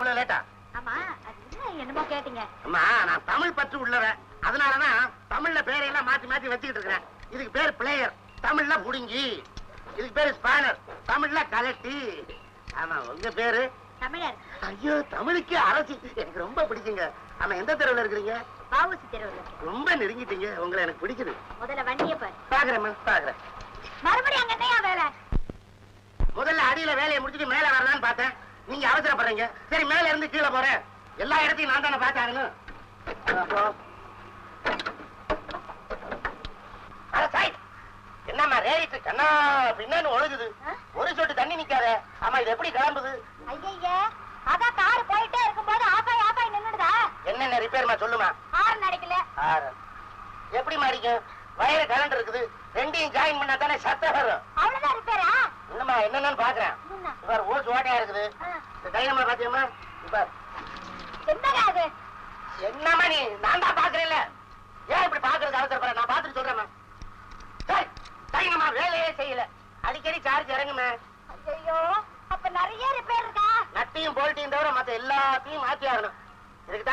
இவ்வளவு லேட்டா ஆமா அது என்ன என்னமோ கேட்டீங்க. அம்மா நான் தமிழ் பற்று உள்ளவன் அதனாலதான் தமிழ்ல பேரையெல்லாம் மாத்தி மாத்தி வச்சுக்கிட்டு இருக்கிறேன். இதுக்கு பேர் பிளேயர் தமிழ்ல புடுங்கி இதுக்கு பேரு ஸ்பானர் தமிழ்ல கலட்டி. ஆமா உங்க பேரு? தமிழர். ஐயோ தமிழுக்கு அரசி. எனக்கு ரொம்ப பிடிக்குங்க. ஆமா எந்த தெருவுல இருக்கிறீங்க? பாவூசி தெருவில். ரொம்ப நெருங்கிட்டீங்க. உங்களை எனக்கு பிடிக்குது. முதல்ல வண்டியை பாரு. பாக்குறேன் பாக்குறேன். மறுபடியும் அங்க வேலை? முதல்ல அடியில வேலையை முடிச்சுட்டு மேல வரலான்னு பார்த்தேன். நீங்க அவசரப்படுறீங்க. சரி மேல இருந்து கீழே போறேன். எல்லா இடத்தையும் நான் தானே பார்த்தாருன்னு என்னம்மா ரேடிட்டு கண்ணா பின்னான்னு ஒழுகுது? ஒரு சொட்டு தண்ணி நிக்காத. ஆமா இது எப்படி கிளம்புது? ஐயய்ய அதான் கார் போயிட்டே இருக்கும்போது ஆஃபாய் ஆஃபாய் நின்னுடுதா? என்னென்ன ரிப்பேர்மா சொல்லுமா? ஹார்ன் அடிக்கல. ஆறு. எப்படி மாறிக்கும் வயறு கரண்ட் இருக்குது. ரெண்டையும் ஜாயின் பண்ணா தானே சத்தம் வரும். அவ்வளவுதான் ரிப்பேரா என்னம்மா என்னன்னு பாக்குறேன். இவர் ஓட்டு ஓட்டையா இருக்குது. இந்த இப்ப என்னங்க அது என்னம்மா நீ? நான் தான் பாக்குறேன்ல. ஏன் இப்படி பாக்குறது அவசரப்படுற? நான் பாத்துட்டு சொல்றேம்மா சரி தைரியமா வேலையே செய்யல. அடிக்கடி சார்ஜ் இறங்குமே. ஐயோ அப்ப நிறைய ரிப்பேர் இருக்கா? நட்டையும் போல்ட்டையும் தவிர மத்த எல்லாத்தையும் மாத்தி ஆகணும். இதுக்கு